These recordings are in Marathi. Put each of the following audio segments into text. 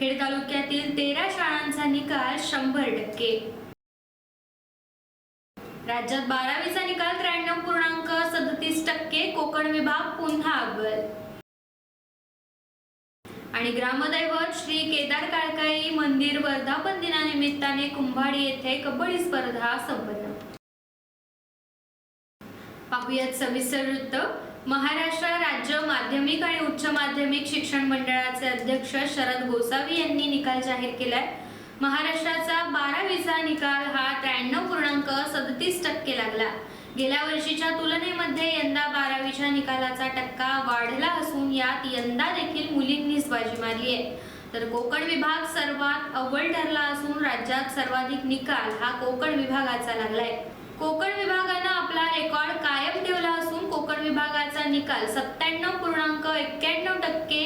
खेड तालुक्यातील तेरा शाळांचा निकाल शंभर टक्के. राज्यात बारावीचा निकाल त्र्याण्णव पूर्णांक सदतीस टक्के कोकण विभाग पुन्हा अव्वल. आणि ग्रामदैवत श्री केदार काळकाई मंदिर वर्धापन दिनानिमित्ताने कुंभाडी येथे कबड्डी स्पर्धा संपन्न. पाहुयात सविस्तर वृत्त. महाराष्ट्र राज्य माध्यमिक आणि उच्च माध्यमिक शिक्षण मंडळाचे अध्यक्ष शरद गोसावी यांनी निकाल जाहीर केलाय. महाराष्ट्राचा बारावीचा निकाल हा त्र्याण्णव पूर्णांक सदतीस टक्के लागला. गेल्या वर्षीच्या तुलनेमध्ये यंदा बारावीच्या निकालाचा टक्का वाढला असून यात यंदा देखील मुलींनीच बाजी मारली आहे. तर कोकण विभाग सर्वात अव्वल ठरला असून राज्यात सर्वाधिक निकाल हा कोकण विभागाचा लागलाय. कोकण विभागानं आपला रेकॉर्ड कायम ठेवला असून कोकण विभागाचा निकाल सत्त्याण्णव पूर्णांक एक्क्याण्णव टक्के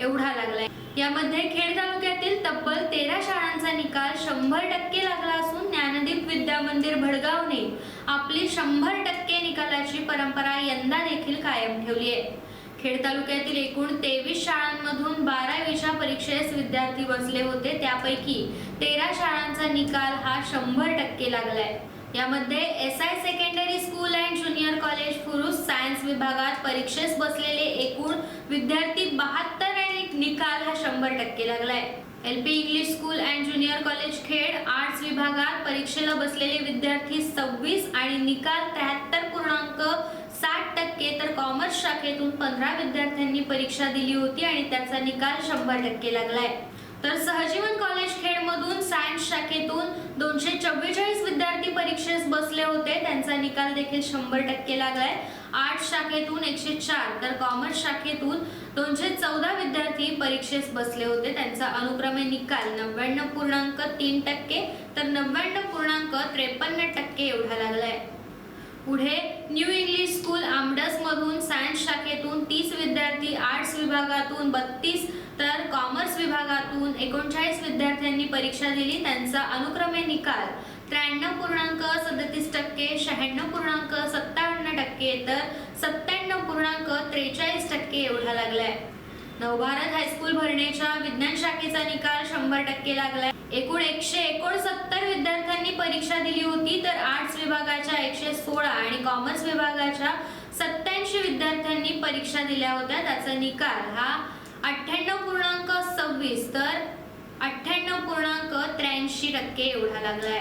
एवढा लागलाय. यामध्ये खेड तालुक्यातील तब्बल तेरा शाळांचा निकाल शंभर टक्के लागला असून ज्ञानदीप विद्या मंदिर भडगावने आपली शंभर टक्के निकालाची परंपरा यंदा देखील कायम ठेवली आहे. खेड तालुक्यातील एकूण तेवीस शाळांमधून बारावीच्या परीक्षेस विद्यार्थी बसले होते. त्यापैकी तेरा शाळांचा निकाल हा शंभर टक्के लागलाय. यामध्ये S I secondary school and junior college Phurus science विभागात परीक्षेस बसलेले एकूण विद्यार्थी बहात्तर आणि निकाल हा शंभर टक्के लागलाय. L P English school and junior college Khed arts विभागात परीक्षेला बसलेले विद्यार्थी सव्वीस आणि निकाल त्र्याहत्तर पूर्णांक साठ टक्के तर कॉमर्स शाखेतून पंधरा विद्यार्थ्यांनी परीक्षा दिली होती आणि त्याचा निकाल शंभर टक्के लागलाय. तर सहजीवन कॉलेज खेडमधून सायन्स शाखेतून दोनशे चव्वेचाळीस विद्यार्थी परीक्षेस बसले होते. त्यांचा निकाल देखील शंभर टक्के लागलाय. आठ शाखेतून एकशे चार तर कॉमर्स शाखेतून दोनशे चौदा विद्यार्थी परीक्षेस बसले होते. त्यांचा अनुक्रमे निकाल नव्याण्णव पूर्णांक तीन टक्के तर नव्याण्णव पूर्णांक त्रेपन्न टक्के एवढा लागलाय. पुढे न्यू इंग्लिश स्कूल आमडसमधून सायन्स शाखेतून तीस विद्यार्थी आर्ट्स विभागातून बत्तीस तर कॉमर्स विभागातून एकोणचाळीस विद्यार्थ्यांनी परीक्षा दिली. त्यांचा अनुक्रमे निकाल त्र्याण्णव पूर्णांक सदतीस टक्के शहाण्णव पूर्णांक सत्तावन्न टक्के तर सत्त्याण्णव पूर्णांक त्रेचाळीस टक्के एवढा लागलाय. नवभारत हायस्कूल भरणेच्या विज्ञान शाखेचा निकाल शंभर टक्के लागलाय. एकूण एकशे एकोणसत्तर विद्यार्थ्यांनी परीक्षा दिली होती तर आर्ट्स विभागाच्या एकशे सोळा आणि कॉमर्स विभागाच्या सत्याऐंशी विद्यार्थ्यांनी परीक्षा दिल्या होत्या. त्याचा निकाल हा अठ्ठ्याण्णव पूर्णांक सव्वीस तर अठ्ठ्याण्णव पूर्णांक त्र्याऐंशी टक्के एवढा लागलाय.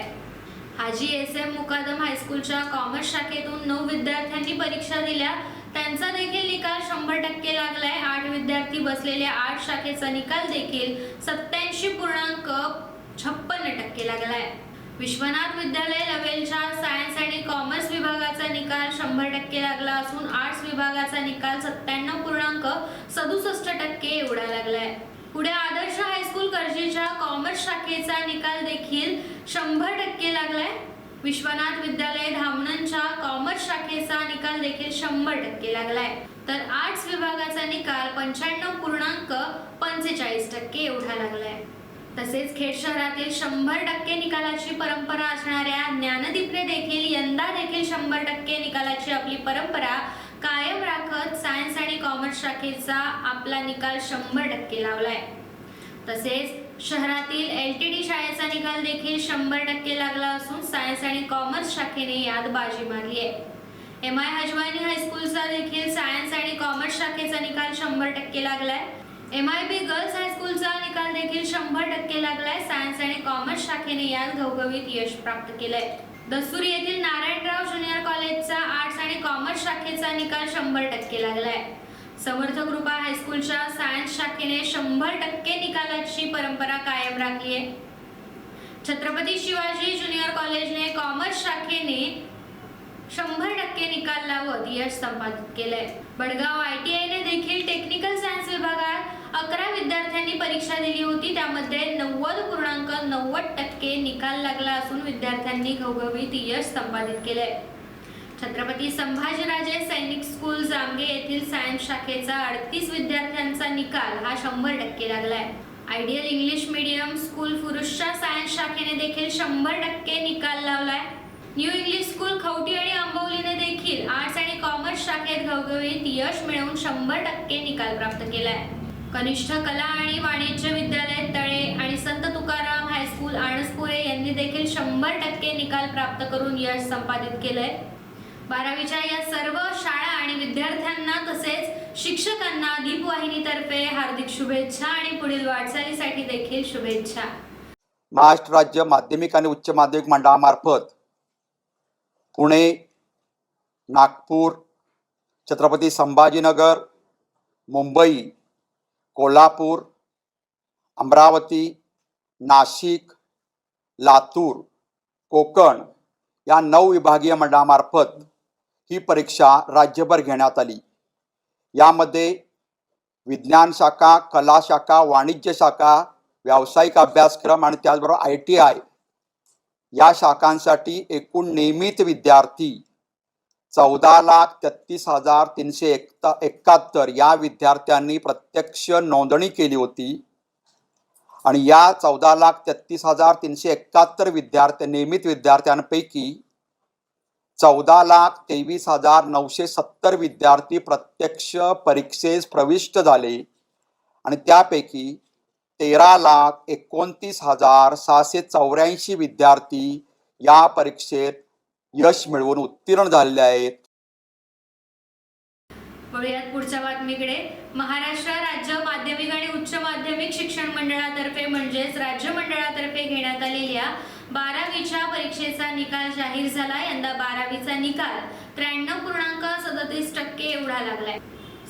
हाजी एस एम मुकादम हायस्कूलच्या कॉमर्स शाखेतून नऊ विद्यार्थ्यांनी परीक्षा दिल्या. त्यांचा देखील निकाल शंभर टक्के लागलाय. आठ विद्यार्थी बसलेल्या आर्ट शाखेचा निकाल देखील सत्याऐंशी पूर्णांक छप्पन्न टक्के लागलाय. विश्वनाथ विद्यालय लवेलच्या सायन्स आणि कॉमर्स विभागाचा निकाल शंभर टक्के लागला असून आर्ट्स विभागाचा निकाल सत्त्याण्णव पूर्णांक सदुसष्ट टक्के एवढा लागलाय. पुढे आदर्श हायस्कूल कर्जीच्या कॉमर्स शाखेचा निकाल देखील शंभर टक्के लागलाय. विश्वनाथ विद्यालय धामणच्या कॉमर्स शाखेचा निकाल देखील शंभर टक्के लागलाय. तर आर्ट्स विभागाचा निकाल पंच्याण्णव पूर्णांक पंचेचाळीस टक्के एवढा लागलाय. तसेच खेड शहरातील शंभर टक्के निकालाची परंपरा असणाऱ्या ज्ञानदीपने देखील यंदा देखील शंभर टक्के निकालाची आपली परंपरा कायम राखत सायन्स आणि कॉमर्स शाखेचा आपला निकाल शंभर टक्के लावलाय. तसेच शहरातील एल टी डी शाळेचा निकाल देखील शंभर टक्के लागला असून सायन्स आणि कॉमर्स शाखेने यात बाजी मारली आहे. एम आय हजवानी हायस्कूलचा देखील सायन्स आणि कॉमर्स शाखेचा निकाल शंभर टक्के लागलाय. एम आय बी गर्ल्स हायस्कूलचा निकाल देखील शंभर टक्के लागलाय. सायन्स आणि कॉमर्स शाखेने यात घवघवीत यश प्राप्त केलंय. दसुरी येथील नारायणराव ज्युनियर कॉलेजचा आर्ट्स आणि कॉमर्स शाखेचा निकाल शंभर टक्के लागलाय. समर्थ कृपा हायस्कूलच्या सायन्स शाखेने शंभर टक्के निकालाची परंपरा कायम राखली आहे. छत्रपती शिवाजी ज्युनियर कॉलेजने कॉमर्स शाखेने शंभर टक्के निकाल लावत यश संपादित केलंय. बडगाव आय टी आयने देखील टेक्निकल सायन्स विभागात अकरा विद्यार्थ्यांनी परीक्षा दिली होती. त्यामध्ये नव्वद पूर्णांक नव्वद टक्के निकाल लागला असून विद्यार्थ्यांनी घवघवीत यश संपादित केलंय. छत्रपती संभाजीराजे सैनिक स्कूल जामगे येथील सायन्स शाखेचा अडतीस विद्यार्थ्यांचा निकाल हा शंभर टक्के लागलाय. आयडियल इंग्लिश मीडियम स्कूल पुरुषच्या सायन्स शाखेने देखील शंभर टक्के निकाल लावलाय. न्यू इंग्लिश स्कूल खवटी आणि आंबवलीने देखील आर्ट्स आणि कॉमर्स शाखेत घवघवीत यश मिळवून शंभर टक्के निकाल प्राप्त केलाय. कनिष्ठ कला आणि वाणिज्य विद्यालय तळे आणि संत तुकाराम हायस्कूल आणसपुरे यांनी देखील शंभर टक्के निकाल प्राप्त करून यश संपादित केलंय. बारावीच्या या सर्व शाळा आणि विद्यार्थ्यांना तसेच शिक्षकांना दीपवाहिनीतर्फे हार्दिक शुभेच्छा आणि पुढील वाटचालीसाठी देखील शुभेच्छा. महाराष्ट्र राज्य माध्यमिक आणि उच्च माध्यमिक मंडळामार्फत पुणे नागपूर छत्रपती संभाजीनगर मुंबई कोल्हापूर अमरावती नाशिक लातूर कोकण या नऊ विभागीय मंडळामार्फत ही परीक्षा राज्यभर घेण्यात आली. यामध्ये विज्ञान शाखा कला शाखा वाणिज्य शाखा व्यावसायिक अभ्यासक्रम आणि त्याचबरोबर आय टी आय या शाखांसाठी एकूण नियमित विद्यार्थी चौदा लाख तेहतीस हजार तीनशे एकता एकाहत्तर या विद्यार्थ्यांनी प्रत्यक्ष नोंदणी केली होती. आणि या चौदा लाख तेहतीस हजार तीनशे एकाहत्तर विद्यार्थी नियमित विद्यार्थ्यांपैकी चौदा लाख तेवीस हजार नऊशे सत्तर विद्यार्थी प्रत्यक्ष परीक्षेस प्रविष्ट झाले. आणि त्यापैकी तेरा लाख एकोणतीस हजार सहाशे चौऱ्याऐंशी विद्यार्थी या परीक्षेत यश मिळवून उत्तीर्ण झालेले आहेत. वळूयात पुढच्या बातमीकडे. महाराष्ट्र राज्य माध्यमिक आणि उच्च माध्यमिक शिक्षण मंडळातर्फे म्हणजेच राज्य मंडळातर्फे घेण्यात आलेल्या बारावीच्या परीक्षेचा निकाल जाहीर झाला. यंदा बारावीचा निकाल त्र्याण्णव पूर्णांक सदतीस टक्के एवढा लागलाय.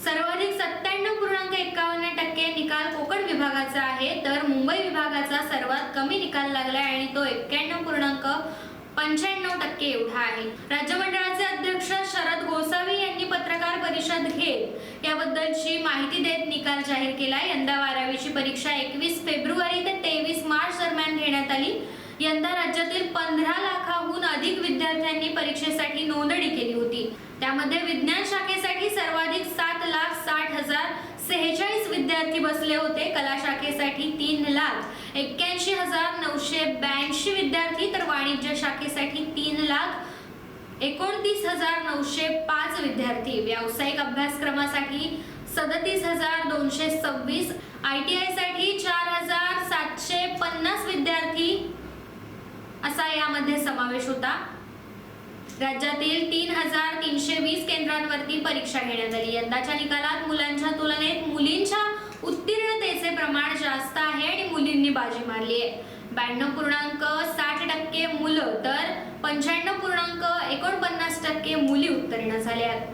सर्वाधिक सत्त्याण्णव पूर्णांक एकावन्न टक्के निकाल कोकण विभागाचा आहे. तर मुंबई विभागाचा सर्वात कमी निकाल लागलाय आणि तो एक्क्याण्णव पूर्णांक पंच्याण्णव टक्के एवढा आहे. राज्य मंडळाचे अध्यक्ष शरद गोसावी यांनी पत्रकार परिषद घेत याबद्दलची माहिती देत निकाल जाहीर केला. यंदा बारावीची परीक्षा एकवीस फेब्रुवारी ते तेवीस मार्च दरम्यान घेण्यात आली. यंदा राज्यातील पंधरा लाखाहून अधिक विद्यार्थ्यांनी परीक्षेसाठी नोंदणी केली होती. त्यामध्ये विज्ञान शाखेसाठी सर्वाधिक सात लाख साठ हजार सेहेचाळीस विद्यार्थी बसले होते. कला शाखेसाठी तीन लाख एक्क्याऐंशी हजार नऊशे ब्याऐंशी विद्यार्थी तर वाणिज्य शाखेसाठी तीन लाख एकोणतीस हजार नऊशे पाच विद्यार्थी. व्यावसायिक अभ्यासक्रमासाठी सदतीस हजार दोनशे सव्वीस आय टी आयसाठी चार हजार सातशे पन्नास विद्यार्थी असा यामध्ये समावेश होता. राज्यातील तीन हजार तीनशे वीस केंद्रांवरती परीक्षा घेण्यात आली. यंदाच्या निकालात मुलांच्या तुलनेत मुलींच्या उत्तीर्णतेचे प्रमाण जास्त आहे आणि मुलींनी बाजी मारली आहे. ब्याण्णव पूर्णांक साठ टक्के मुलं तर पंच्याण्णव पूर्णांक एकोणपन्नास टक्के मुली उत्तीर्ण झाल्या आहेत.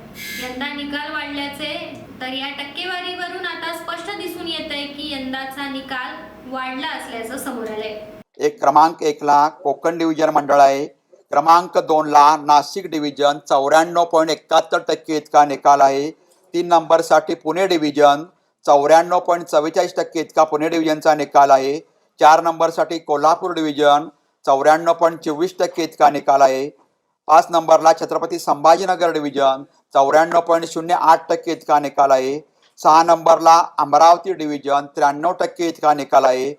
यंदा निकाल वाढल्याचे तर या टक्केवारीवरून आता स्पष्ट दिसून येत आहे की यंदाचा निकाल वाढला असल्याचं समोर आलंय. एक क्रमांक एकला कोकण डिव्हिजन मंडळ आहे. क्रमांक दोनला नाशिक डिव्हिजन चौऱ्याण्णव पॉईंट एकाहत्तर टक्के इतका निकाल आहे. तीन नंबरसाठी पुणे डिव्हिजन चौऱ्याण्णव पॉईंट चव्वेचाळीस टक्के इतका पुणे डिव्हिजनचा निकाल आहे. चार नंबरसाठी कोल्हापूर डिव्हिजन चौऱ्याण्णव पॉईंट चोवीस टक्के इतका निकाल आहे. पाच नंबरला छत्रपती संभाजीनगर डिव्हिजन चौऱ्याण्णव पॉईंट शून्य आठ टक्के इतका निकाल आहे. सहा नंबरला अमरावती डिव्हिजन त्र्याण्णव टक्के इतका निकाल आहे.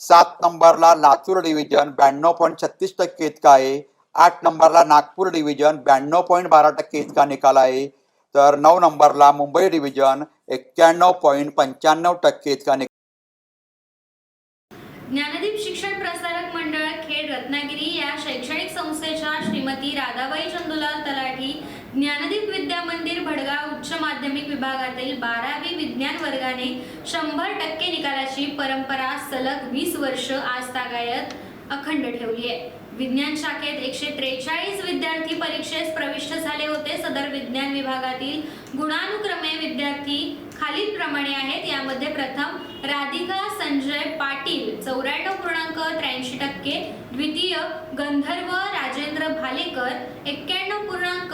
सात नंबरला लातूर डिव्हिजन ब्याण्णव पॉईंट छत्तीस टक्के इतका आहे. आठ नंबरला नागपूर डिव्हिजन ब्याण्णव पॉईंट बारा टक्के इतका निकाल आहे. तर नऊ नंबरला मुंबई डिव्हिजन एक्क्याण्णव पॉईंट पंच्याण्णव टक्के इतका निकाल. ज्ञानदीप शिक्षण प्रसारक मंडळ खेड रत्नागिरी या शैक्षणिक संस्थेच्या श्रीमती राधाबाई चंदुलाल तलाठी ज्ञानदीप विद्या मंदिर भडगाव उच्च माध्यमिक विभागातील बारावी विज्ञान वर्गाने शंभर टक्के निकालाची परंपरा सलग वीस वर्ष आज तागायत अखंड ठेवली आहे. विज्ञान शाखेत एकशे त्रेचाळीस विद्यार्थी परीक्षेस प्रविष्ट झाले होते. सदर विज्ञान विभागातील गुणानुक्रमे विद्यार्थी खालील प्रमाणे आहेत. यामध्ये प्रथम राधिका संजय पाटील चौऱ्याण्णव पूर्णांक त्र्याऐंशी टक्के. द्वितीय गंधर्व राजेंद्र भालेकर एक्क्याण्णव पूर्णांक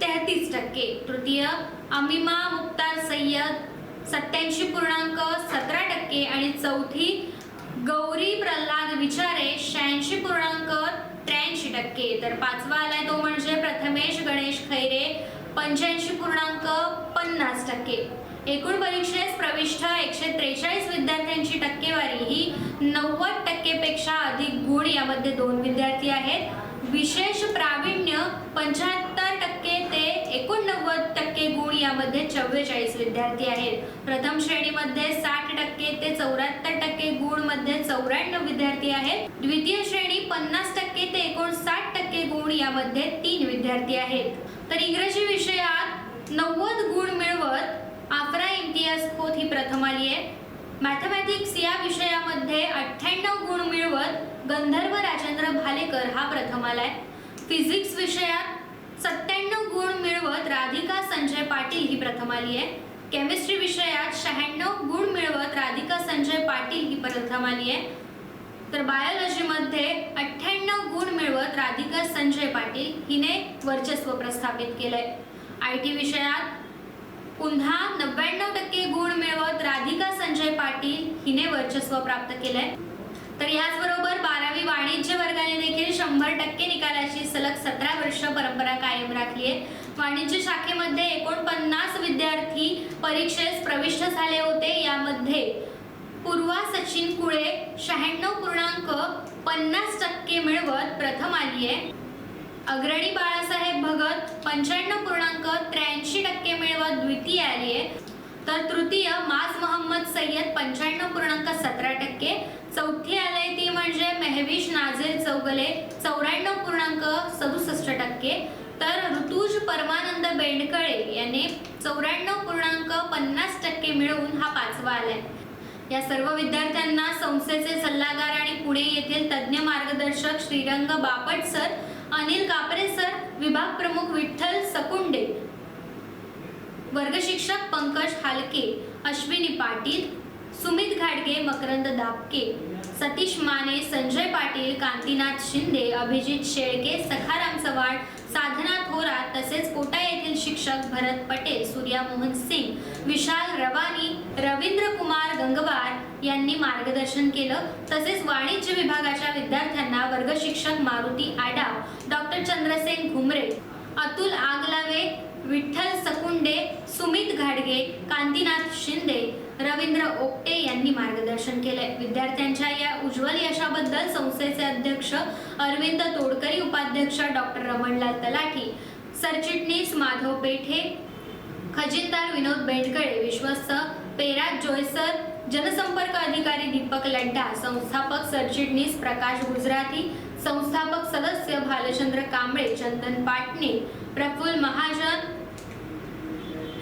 तेहतीस टक्के. तृतीय अमिमा मुक्तार सय्यद सत्याऐंशी पूर्णांक सतरा टक्के. आणि चौथी गौरी प्रल्हाद विचारे शहाऐंशी पूर्णांक त्र्याऐंशी टक्के. तर पाचवा आलाय तो म्हणजे प्रथमेश गणेश खैरे पंच्याऐंशी पूर्णांक पन्नास टक्के. एकूण परीक्षेस प्रविष्ट एकशे त्रेचाळीस विद्यार्थ्यांची टक्केवारी ही नव्वद टक्केपेक्षा अधिक गुण यामध्ये दोन विद्यार्थी आहेत. विशेष प्रावीण्य पंच्याहत्तर एकोणनव्वद टक्के गुण यामध्ये चव्वेचाळीस विद्यार्थी आहेत. प्रथम श्रेणीमध्ये साठ टक्के ते चौऱ्याहत्तर टक्के गुणमध्ये चौऱ्याण्णव विद्यार्थी आहेत. द्वितीय श्रेणी पन्नास टक्के ते एकोणसाठ टक्के गुण यामध्ये तीन विद्यार्थी आहेत. तर इंग्रजी विषयात नव्वद गुण मिळवत आफ्रा इम्तियाज खोत ही प्रथम आली आहे. मॅथमॅटिक्स या विषयामध्ये अठ्ठ्याण्णव गुण मिळवत गंधर्व राजेंद्र भालेकर हा प्रथम आलाय. फिजिक्स विषयात सत्त्याण्णव गुण मिळवत राधिका संजय पाटील ही प्रथम आली आहे. केमिस्ट्री विषयात शहाण्णव गुण मिळवत राधिका संजय पाटील ही प्रथम आली आहे. तर बायोलॉजीमध्ये अठ्ठ्याण्णव गुण मिळवत राधिका संजय पाटील हिने वर्चस्व प्रस्थापित केलंय. आय टी विषयात पुन्हा नव्याण्णव टक्के गुण मिळवत राधिका संजय पाटील हिने वर्चस्व प्राप्त केलंय. तर याचबरोबर बारावी वाणिज्य वर्गाने देखील शंभर टक्के निकालाची सलग सतरा वर्ष परंपरा कायम राखली आहे. वाणिज्य शाखेमध्ये एकोणपन्नास विद्यार्थी परीक्षेस प्रविष्ट झाले होते. यामध्ये पूर्वा सचिन कुळे शहाण्णव पूर्णांक पन्नास टक्के मिळवत प्रथम आली आहे. अग्रणी बाळासाहेब भगत पंच्याण्णव पूर्णांक त्र्याऐंशी टक्के मिळवत द्वितीय आली आहे. तर तृतीय माज मोहम्मद सय्यद पंच्याण्णव पूर्णांक सतरा टक्के चौथी आले ती म्हणजे मेहविश नाझीर चौगले चौऱ्याण्णव पूर्णांक सदुसष्ट टक्के. तर ऋतुज परमानंद बेंडकळे याने चौऱ्याण्णव पूर्णांक पन्नास टक्के मिळवून हा पाचवा आलाय. या सर्व विद्यार्थ्यांना संस्थेचे सल्लागार आणि पुणे येथील तज्ज्ञ मार्गदर्शक श्रीरंग बापट सर अनिल कापरे सर विभाग प्रमुख विठ्ठल सकुंडे वर्ग शिक्षक पंकज हालके अश्विनी पाटील सुमित घाडगे मकरंद दापके. सतीश माने संजय पाटील कांतीनाथ शिंदे अभिजित शेळके सखाराम चव्हाण साधना थोरात तसेच कोटा येथील शिक्षक भरत पटेल सूर्या मोहन सिंग विशाल रवानी रवींद्र कुमार गंगवार यांनी मार्गदर्शन केलं. तसेच वाणिज्य विभागाच्या विद्यार्थ्यांना वर्ग शिक्षक मारुती आडाव डॉक्टर चंद्रसेन घुमरे अतुल आगलावे विठ्ठल सकुंडे सुमित घाडगे कांतीनाथ शिंदे रवींद्र ओपटे यांनी मार्गदर्शन केले विद्यार्थ्यांच्या या उज्ज्वल यशाबद्दल संस्थेचे अध्यक्ष अरविंद तोडकरी उपाध्यक्ष डॉक्टर रमणलाल तलाठी सरचिटणीस माधव पेठे खजिनदार विनोद बेंडकळे विश्वस्त पेराज जोयसर जनसंपर्क अधिकारी दीपक लड्डा संस्थापक सरचिटणीस प्रकाश गुजराती संस्थापक सदस्य भालचंद्र कांबळे चंदन पाटणे प्रफुल्ल महाजन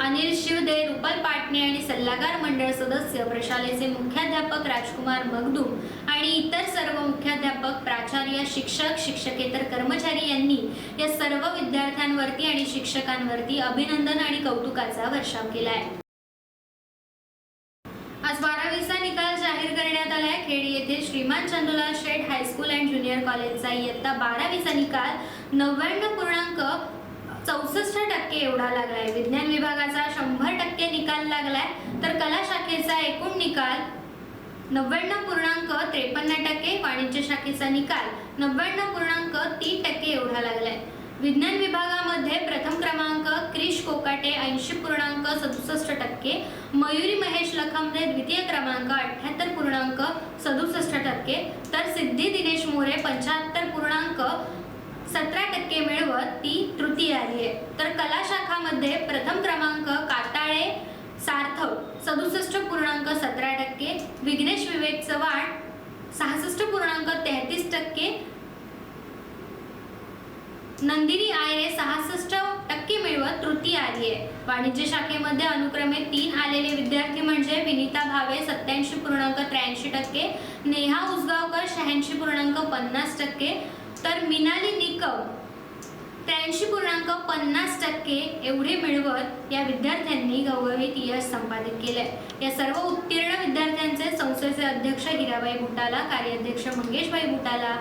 अनिल शिवदे रुपल पाटणे आणि सल्लागार मंडळ सदस्य प्रशालेचे मुख्याध्यापक राजकुमार मगदूम आणि इतर सर्व मुख्याध्यापक प्राचार्य शिक्षक शिक्षकेतर कर्मचारी यांनी या सर्व विद्यार्थ्यांवरती आणि शिक्षकांवरती अभिनंदन आणि कौतुकाचा वर्षाव केला आहे आज बारावीचा निकाल जाहीर करण्यात आलाय. खेड येथील Shriman Chandulal Sheth high school and junior कॉलेजचा इयत्ता बारावीचा निकाल. नव्याण्णव पूर्णांक चौसष्ट टक्के एवढा लागलाय. विज्ञान विभागाचा शंभर टक्के निकाल लागलाय. तर कला शाखेचा एकूण निकाल नव्याण्णव पूर्णांक त्रेपन्न टक्के वाणिज्य शाखेचा निकाल नव्याण्णव पूर्णांक तीन टक्के एवढा लागलाय. विज्ञान विभागामध्ये प्रथम क्रमांक क्रिश कोकाटे ऐंशी पूर्णांक सदुसष्ट टक्के मयुरी महेश लखमदे द्वितीय क्रमांक अठ्ठ्याहत्तर पूर्णांक सदुसष्ट टक्के तर सिद्धी दिनेश मोरे पंच्याहत्तर पूर्णांक सतरा टक्के मिळवत ती तृतीय आली आहे. तर कला शाखामध्ये प्रथम क्रमांक काताळे सार्थव सदुसष्ट पूर्णांक सतरा टक्के विघ्नेश विवेक चव्हाण सहासष्ट पूर्णांक तेहतीस टक्के नंदिनी आयरे सहासष्ट टक्के मिळवत तृतीय आली आहे. वाणिज्य शाखेमध्ये अनुक्रमे तीन आलेले विद्यार्थी म्हणजे विनिता भावे सत्याऐंशी पूर्णांक त्र्याऐंशी टक्के नेहा उसगावकर शहाऐंशी पूर्णांक पन्नास टक्के तर मिनाली निकम त्र्याऐंशी पूर्णांक पन्नास टक्के एवढे मिळवत या विद्यार्थ्यांनी गौरवित यश संपादित केले या सर्व उत्तीर्ण विद्यार्थ्यांचे संस्थेचे अध्यक्ष हिराबाई बुटाला कार्याध्यक्ष मंगेशबाई बुटाला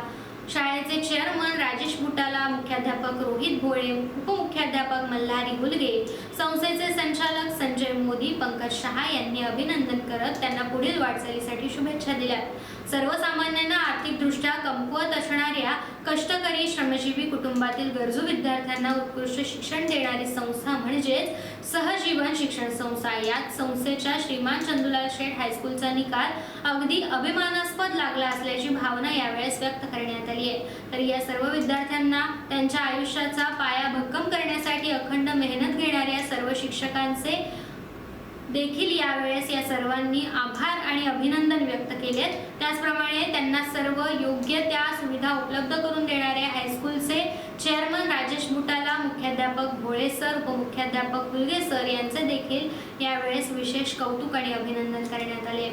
शाळेचे चेअरमन राजेश बुटाला मुख्याध्यापक रोहित भोळे उपमुख्याध्यापक मल्हारी गुलगे संस्थेचे संचालक संजय मोदी पंकज शहा यांनी अभिनंदन करत त्यांना पुढील वाटचालीसाठी शुभेच्छा दिल्या. सर्वसामान्यांना आर्थिकदृष्ट्या कमकुवत असणाऱ्या कष्टकरी श्रमजीवी कुटुंबातील गरजू विद्यार्थ्यांना उत्कृष्ट शिक्षण देणारी संस्था म्हणजेच सहजीवन शिक्षण संस्था. यात संस्थेच्या श्रीमान चंदुलाल शेठ हायस्कूलचा निकाल अगदी अभिमानास्पद लागला असल्याची भावना यावेळेस व्यक्त करण्यात आली आहे. तर या सर्व विद्यार्थ्यांना त्यांच्या आयुष्याचा पाया भक्कम करण्यासाठी अखंड मेहनत घेणाऱ्या सर्व शिक्षकांचे देखील यावेळेस या सर्वांनी आभार आणि अभिनंदन व्यक्त केलेत. त्याचप्रमाणे त्यांना सर्व योग्य त्या सुविधा उपलब्ध करून देणारे हायस्कूलचे चेअरमन राजेश बुटाला मुख्याध्यापक भोळे सर उपमुख्याध्यापक हुलगे सर यांचे देखील यावेळेस विशेष कौतुक आणि अभिनंदन करण्यात आले.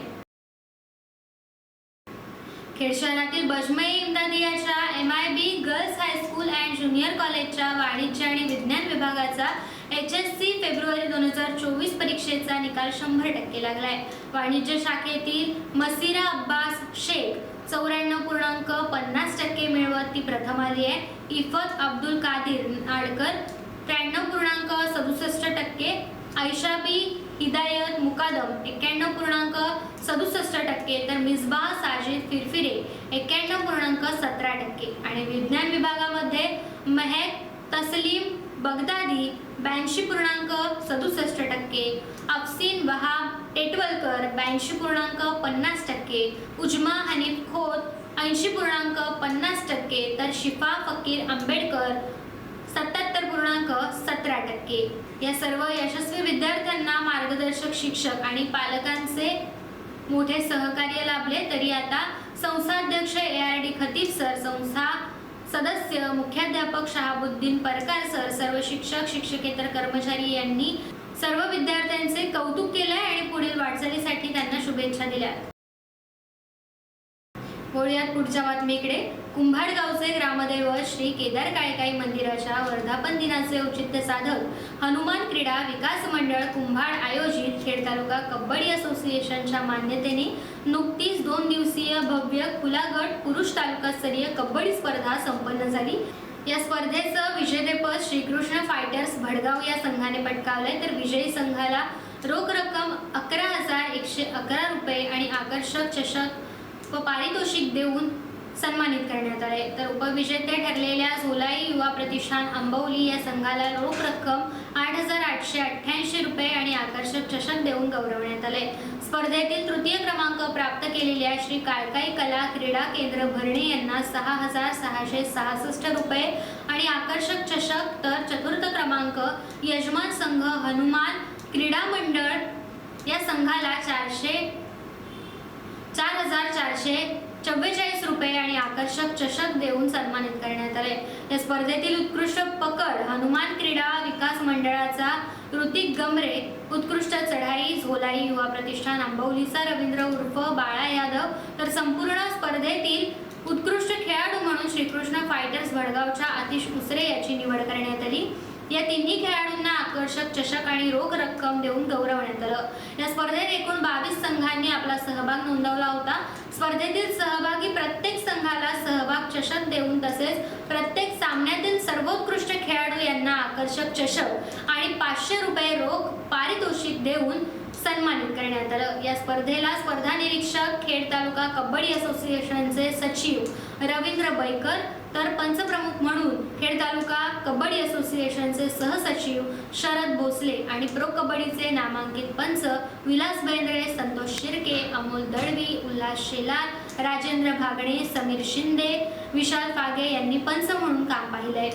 खेड शहरातील बजमई इमदादियाच्या M I B girls high school and junior कॉलेजच्या वाणिज्य आणि विज्ञान विभागाचा एच एस सी फेब्रुवारी दोन हजार चोवीस परीक्षेचा निकाल शंभर टक्के लागलाय. वाणिज्य शाखेतील मसिरा अब्बास शेख चौऱ्याण्णव पूर्णांक पन्नास टक्के मिळवत ती प्रथम आली आहे. इफत अब्दुल कादिर नाडकर त्र्याण्णव पूर्णांक सदुसष्ट टक्के ऐशाबी हिदायत मुकादम एक्क्याण्णव पूर्णांक सदुसष्ट टक्के तर मिसबा साजिद फिरफिरे एक्क्याण्णव पूर्णांक सतरा टक्के. आणि विज्ञान विभागामध्ये महक तस्लीम बगदादी ब्याऐंशी पूर्णांक सदुसष्ट टक्के अफसीन वहाब टेटवलकर ब्याऐंशी पूर्णांक पन्नास टक्के उजमा हनीफ खोत ऐंशी पूर्णांक पन्नास टक्के तर शिफा फकीर आंबेडकर सत्याहत्तर पूर्णांक सतरा टक्के. या सर्व यशस्वी विद्यार्थ्यांना मार्गदर्शक शिक्षक आणि पालकांचे मोठे सहकार्य लाभले. तरी आता संस्थाध्यक्ष A R D Khatib sir संस्था सदस्य मुख्याध्यापक शहाबुद्दीन परकार सर सर्व शिक्षक शिक्षकेतर कर्मचारी यांनी सर्व विद्यार्थ्यांचे कौतुक केले आणि पुढील वाटचालीसाठी त्यांना शुभेच्छा दिल्या वळूयात पुढच्या बातमीकडे. कुंभाडगावचे ग्रामदैव ग्रामदैवत श्री केदार काळेकाई मंदिराच्या वर्धापन दिनाचे औचित्य साधक हनुमान क्रीडा विकास मंडळ कुंभाड आयोजित खेड तालुका कबड्डी असोसिएशनच्या मान्यतेने नुकतीच दोन दिवसीय भव्य कुलागट पुरुष तालुकास्तरीय कबड्डी स्पर्धा संपन्न झाली. या स्पर्धेचं विजेतेपद श्रीकृष्ण फायटर्स भडगाव या संघाने पटकावलंय. तर विजयी संघाला रोख रक्कम अकरा हजार एकशे अकरा रुपये आणि आकर्षक चषक व पारितोषिक देऊन सन्मानित करण्यात आले. तर उपविजेते ठरलेल्या झोलाई युवा प्रतिष्ठान आंबवली या संघाला रोख रक्कम आठ हजार आठशे अठ्ठ्याऐंशी रुपये आणि आकर्षक चषक देऊन गौरवण्यात आले. स्पर्धेतील तृतीय क्रमांक प्राप्त केलेल्या श्री काळकाई कला क्रीडा केंद्र भरणे यांना सहा हजार सहाशे सहासष्ट रुपये आणि आकर्षक चषक तर चतुर्थ क्रमांक यजमान संघ हनुमान क्रीडा मंडळ या संघाला चारशे चार हजार चारशे चव्वेचाळीस रुपये आणि आकर्षक चषक देऊन सन्मानित करण्यात आले. या स्पर्धेतील उत्कृष्ट पकड हनुमान क्रीडा विकास मंडळाचा ऋतिक गमरे उत्कृष्ट चढाई झोलाई युवा प्रतिष्ठान आंबवलीचा रवींद्र उर्फ बाळा यादव तर संपूर्ण स्पर्धेतील उत्कृष्ट खेळाडू म्हणून श्रीकृष्ण फायटर्स भडगावच्या आतिश उसरे याची निवड करण्यात आली. या तिन्ही खेळाडू आकर्षक चषक आणि रोख रक्कम देऊन गौरवण्यात आलं या स्पर्धेत एकूण बावीस संघांनी आपला सहभाग नोंदवला होता. स्पर्धेतील सहभागी प्रत्येक संघाला सहभाग चषक देऊन तसेच प्रत्येक सामन्यातील सर्वोत्कृष्ट खेळाडू यांना आकर्षक चषक आणि पाचशे रुपये रोख पारितोषिक देऊन सन्मानित करण्यात आलं. या स्पर्धेला स्पर्धा निरीक्षक खेड तालुका कबड्डी असोसिएशनचे सचिव रवींद्र बैकर तर पंचप्रमुख म्हणून खेड तालुका कबड्डी असोसिएशनचे सहसचिव शरद भोसले आणि प्रो कबड्डीचे नामांकित पंच विलास बेंद्रे संतोष शिर्के अमोल दळवी उल्हास शेलार राजेंद्र भागणे समीर शिंदे विशाल फागे यांनी पंच म्हणून काम पाहिलंय.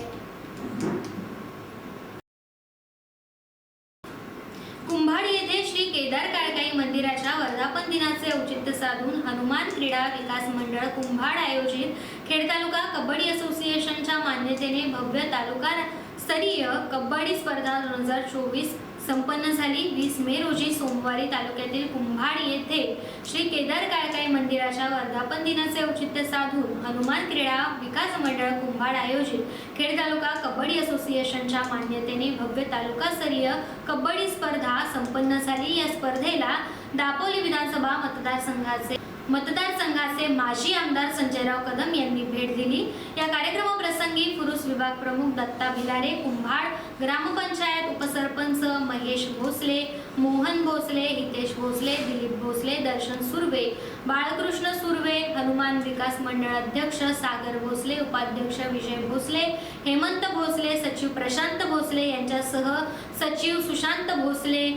कुंभाड येथे श्री केदार काळकाई मंदिराच्या वर्धापन दिनाचे औचित्य साधून हनुमान क्रीडा विकास मंडळ कुंभाड आयोजित खेड तालुका कबड्डी असोसिएशनच्या मान्यतेने भव्य तालुका स्तरीय कबड्डी स्पर्धा दोन हजार चोवीस संपन्न झाली. वीस मे रोजी सोमवारी तालुक्यातील कुंभाड येथे श्री केदार काळकाई मंदिराच्या वर्धापन दिनाचे औचित्य साधून हनुमान क्रीडा विकास मंडळ कुंभाड आयोजित. खेड तालुका कबड्डी असोसिएशनच्या मान्यतेने भव्य तालुकास्तरीय कबड्डी स्पर्धा संपन्न झाली. या स्पर्धेला दापोली विधानसभा मतदारसंघाचे मतदारसंघाचे माजी आमदार संजयराव कदम यांनी भेट दिली. या कार्यक्रमाप्रसंगी पुरुष विभाग प्रमुख दत्ता भिलारे कुंभाड ग्रामपंचायत उपसरपंच महेश भोसले मोहन भोसले हितेश भोसले दिलीप भोसले दर्शन सुर्वे बाळकृष्ण सुर्वे हनुमान विकास मंडळ अध्यक्ष सागर भोसले उपाध्यक्ष विजय भोसले हेमंत भोसले सचिव प्रशांत भोसले यांच्यासह सचिव सुशांत भोसले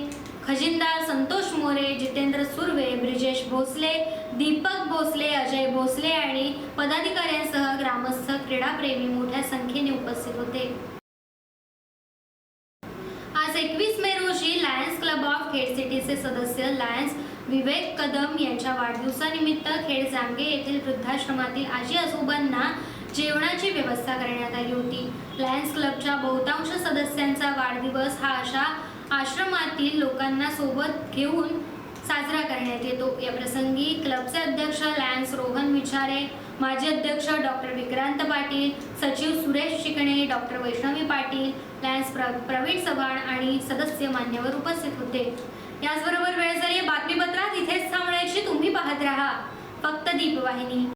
खजिनदार संतोष मोरे जितेंद्र सुर्वे ब्रिजेश भोसले दीपक भोसले अजय भोसले आणि पदाधिकाऱ्यांसह ग्रामस्थ क्रीडाप्रेमी मोठ्या संख्येने उपस्थित होते. आज एकवीस मे रोजी लायन्स क्लब ऑफ खेड सिटीचे सदस्य लायन्स विवेक कदम यांच्या वाढदिवसानिमित्त खेड जामगे येथील वृद्धाश्रमातील आजी आजोबांना जेवणाची व्यवस्था करण्यात आली होती. लायन्स क्लबच्या बहुतांश सदस्यांचा वाढदिवस हा अशा आश्रमातील लोकांना सोबत घेऊन साजरा करण्यात येतो. या प्रसंगी क्लबचे अध्यक्ष लॅन्स रोहन विचारे माजी अध्यक्ष डॉक्टर विक्रांत पाटील सचिव सुरेश शिकणे डॉक्टर वैष्णवी पाटील लॅन्स प्र प्रवीण चव्हाण आणि सदस्य मान्यवर उपस्थित होते. याचबरोबर वेळ झाली बातमीपत्रात. इथेच थांबण्याची तुम्ही पाहत राहा. फक्त दीपवाहिनी.